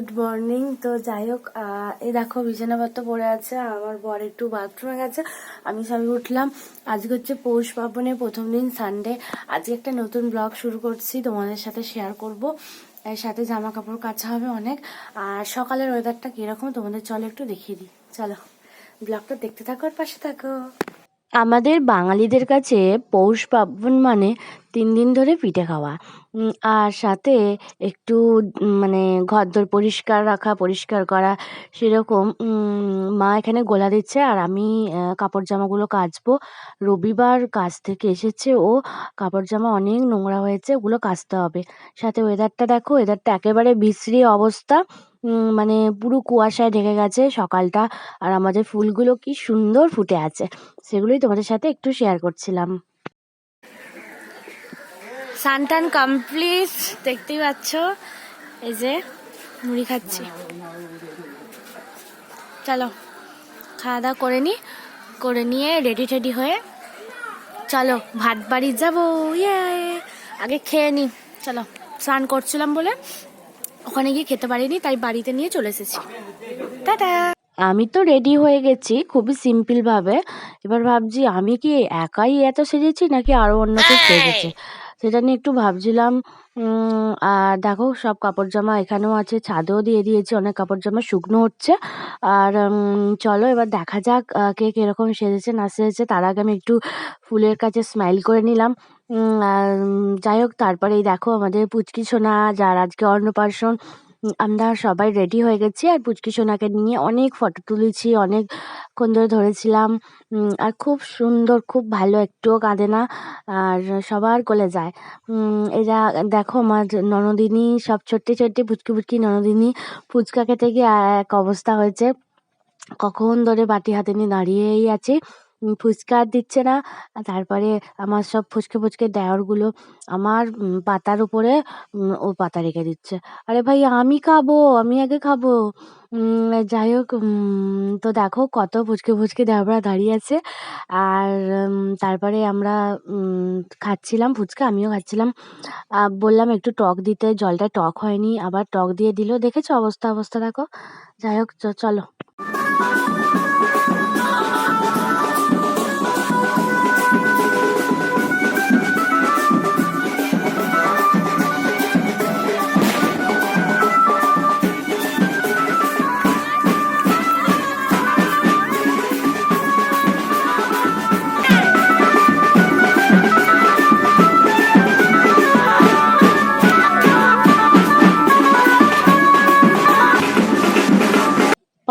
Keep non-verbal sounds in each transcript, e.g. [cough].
Good morning. তো যাই হোক এই দেখো বিছানাপত্র পড়ে আছে, আমার বর একটু বাথরুমে গেছে, আমি সবই উঠলাম। আজকে হচ্ছে পৌষ পার্বণের প্রথম দিন সানডে আজকে একটা নতুন ব্লগ শুরু করছি, তোমাদের সাথে শেয়ার করব। এর সাথে জামা কাপড় কাচা হবে অনেক। আর সকালের ওয়েদারটা কীরকম, তোমাদের চলো একটু দেখিয়ে দিই। চলো ব্লগটা দেখতে থাকো আর পাশে থাকো। আমাদের বাঙালিদের কাছে পৌষ পার্বণ মানে তিন দিন ধরে পিঠে খাওয়া। আর সাথে একটু মানে ঘরদোর পরিষ্কার রাখা, পরিষ্কার করা সেরকম। মা এখানে গোলা দিচ্ছে আর আমি কাপড় জামাগুলো কাচবো। রবিবার কাজ থেকে এসেছে ও কাপড় জামা অনেক নোংরা হয়েছে, ওগুলো কাচতে হবে। সাথে ওয়েদারটা দেখো ওয়েদারটা একেবারে বিশ্রী অবস্থা। মানে পুরো কুয়াশায় ঢেকে গেছে সকালটা। আর আমাদের ফুলগুলো কি সুন্দর ফুটে আছে। সেগুলোই তোমাদের সাথে একটু শেয়ার করছিলাম। সানটান কমপ্লিট দেখতেই পাচ্ছ? এই যে, মুড়ি খাচ্ছি। চলো খাওয়া দাওয়া করে নি, করে নিয়ে রেডি টেডি হয়ে চলো, ভাত বাড়ি যাব ইয়ে আগে খেয়ে নি, চলো, স্নান করছিলাম বলে ওখানে গিয়ে খেতে পারিনি তাই বাড়িতে নিয়ে চলে এসেছি। টাটা! আমি তো রেডি হয়ে গেছি খুবই সিম্পল ভাবে। এবার ভাবছি আমি কি একাই এত সেজেছি নাকি আরও অন্য কেউ সেজেছে? সেটা নিয়ে একটু ভাবছিলাম আর দেখো সব কাপড় জামা এখানেও আছে ছাদেও দিয়ে দিয়েছি অনেক কাপড় জামা শুকনো হচ্ছে। আর চলো এবার দেখা যাক কে কীরকম সেজেছে না সেজেছে। তার আগে আমি একটু ফুলের কাছে স্মাইল করে নিলাম। যাই হোক তারপরে দেখো আমাদের পুচকি সোনা যার আজকে অন্নপ্রাশন। আমরা সবাই রেডি হয়ে গেছি আর পুচকি সোনাকে নিয়ে অনেক ফটো তুলেছি অনেকক্ষণ ধরে ধরেছিলাম। আর খুব সুন্দর, খুব ভালো, একটুও কাঁদে না, আর সবার কোলে যায়। এরা দেখো আমার ননদিনী, সব ছোট্ট ছোট্ট পুচকি পুচকি ননদিনী ফুচকা খেতে গিয়ে এক অবস্থা হয়েছে। কখন ধরে বাটি হাতে নিয়ে দাঁড়িয়েই আছে। ফুচকা আর দিচ্ছে না। তারপরে আমার সব ফুচকে ফুচকে দেওরগুলো আমার পাতার উপরে ও পাতা রেখে দিচ্ছে। আরে ভাই, আমি খাব, আমি আগে খাব। যাই হোক তো দেখো কত ফুচকে ফুচকে দেওরা দাঁড়িয়ে আছে। আর তারপরে আমরা খাচ্ছিলাম ফুচকা, আমিও খাচ্ছিলাম। বললাম একটু টক দিতে, জলটা টক হয়নি, আবার টক দিয়ে দিল। দেখেছ অবস্থা অবস্থা দেখো। যাই হোক চলো।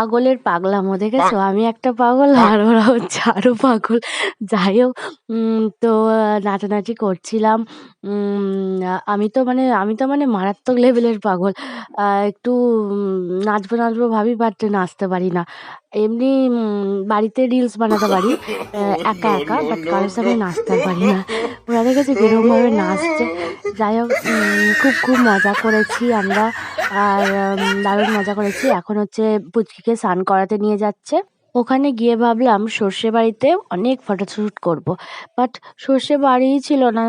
পাগলের পাগলা পাগলামো দেখেছ? আমি একটা পাগল আর ওরা হচ্ছে আরও পাগল। যাই হোক তো নাচানাচি করছিলাম। আমি তো মানে আমি তো মানে মারাত্মক লেভেলের পাগল। একটু নাচবো নাচবো ভাবি বাট নাচতে পারি না। এমনি বাড়িতে রিলস বানাতে পারি। [laughs] একা একা বাট কারোর সাথে নাচতে পারি না। ওরা দেখেছে কীরকম ভাবে নাচছে যাই হোক খুব খুব মজা করেছি আমরা। আর দারুণ মজা করেছি। এখন হচ্ছে পুচকিকে স্নান করাতে নিয়ে যাচ্ছে। ওখানে গিয়ে ভাবলাম সর্ষে বাড়িতে অনেক ফটোশ্যুট করব বাট সর্ষে বাড়িই ছিল না।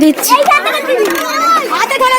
দিচ্ছি। ধরে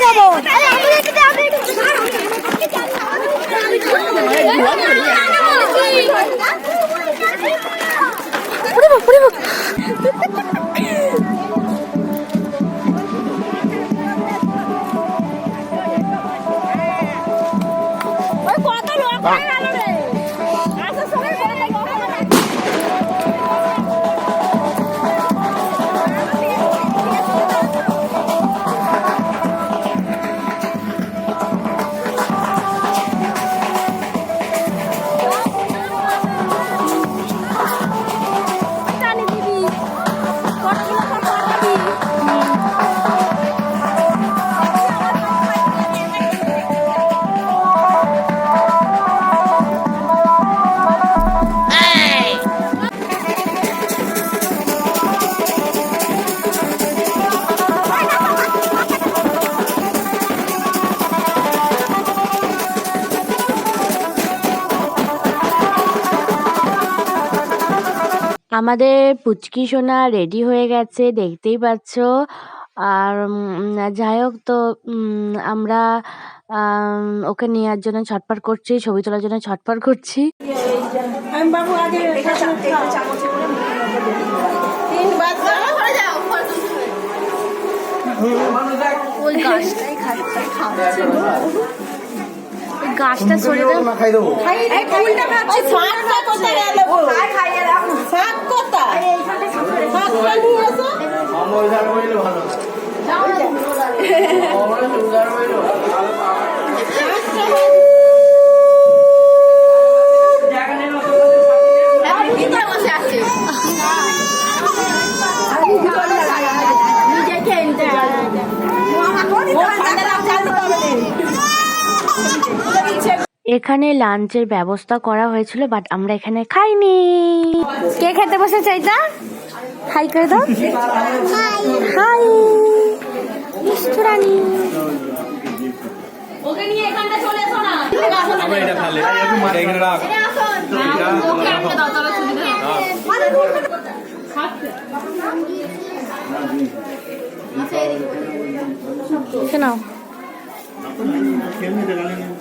আমাদের পুচকি সোনা রেডি হয়ে গেছে দেখতেই পাচ্ছ। আর যাই হোক তো আমরা ওকে নেওয়ার জন্য ছটফট করছি ছবি তোলার জন্য ছটফট করছি। বাবু আগে তিন বার দাও। হয়ে যাও ওই গাছটাই খাচ্ছে। গাছটা সরে দাও। এই ফুলটা খাচ্ছি শাকটা কোথায় গেল গো? শাক কোথায় শাকটা নিয়ে এসো। এখানে লাঞ্চের ব্যবস্থা করা হয়েছিল বাট আমরা এখানে খাইনি কে খেতে বসেছে এটা হাই করে দাও হাই মিষ্টি ওকে নিয়ে এখানটা চলে এসো না এটা খালে এটা এখানে রাখ শোনাও গালটা না এই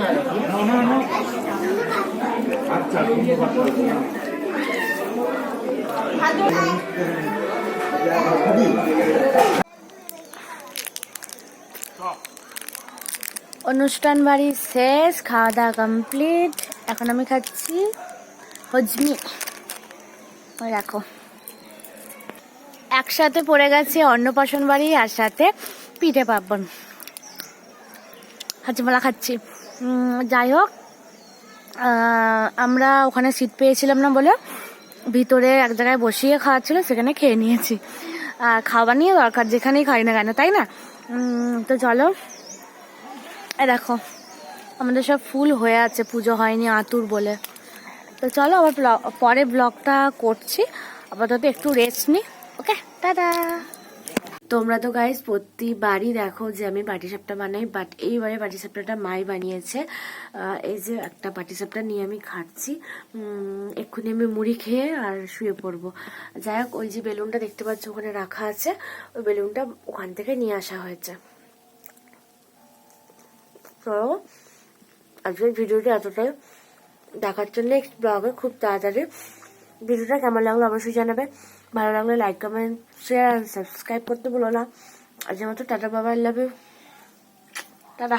ভালো। আর বল না দিয়ে দাও অনুষ্ঠান বাড়ি শেষ খাওয়া দাওয়া কমপ্লিট এখন আমি খাচ্ছি হজমি। রাখো একসাথে পড়ে গেছে অন্নপ্রাশন বাড়ি আর সাথে পিঠে পার্বণ। হাজিমালা খাচ্ছি। যাই হোক আমরা ওখানে সিট পেয়েছিলাম না বলে ভিতরে এক জায়গায় বসিয়ে খাওয়াচ্ছিল সেখানে খেয়ে নিয়েছি। আর খাওয়া নিয়ে দরকার, যেখানেই খাই না কেন, তাই না? তো চলো। দেখো, আমাদের সব ফুল হয়ে আছে, পুজো হয়নি আতুর বলে। তো চলো, আবার পরে ব্লগটা করছি। আপাতত একটু রেস্ট নি ওকে টাটা তোমরা তো গাইজ প্রতিবারই দেখো যে আমি পাটিসাপটা বানাই বাট এইবারে পাটিসাপটাটা মাই বানিয়েছে। এই যে একটা পাটিসাপটা নিয়ে আমি খাচ্ছি। এক্ষুনি আমি মুড়ি খেয়ে আর শুয়ে পড়ব। যাই হোক, ওই যে বেলুনটা দেখতে পাচ্ছ, ওখানে রাখা আছে। ওই বেলুনটা ওখান থেকে নিয়ে আসা হয়েছে। তো, আজকের ভিডিওটি এতটাই। দেখার জন্য নেক্সট ব্লগে খুব তাড়াতাড়ি। ভিডিওটা কেমন লাগল অবশ্যই জানাবে। ভালো লাগলে like comment share and subscribe করতে ভুলো না। আজকের মতো, টাটা বাবা আই লাভ ইউ টাটা।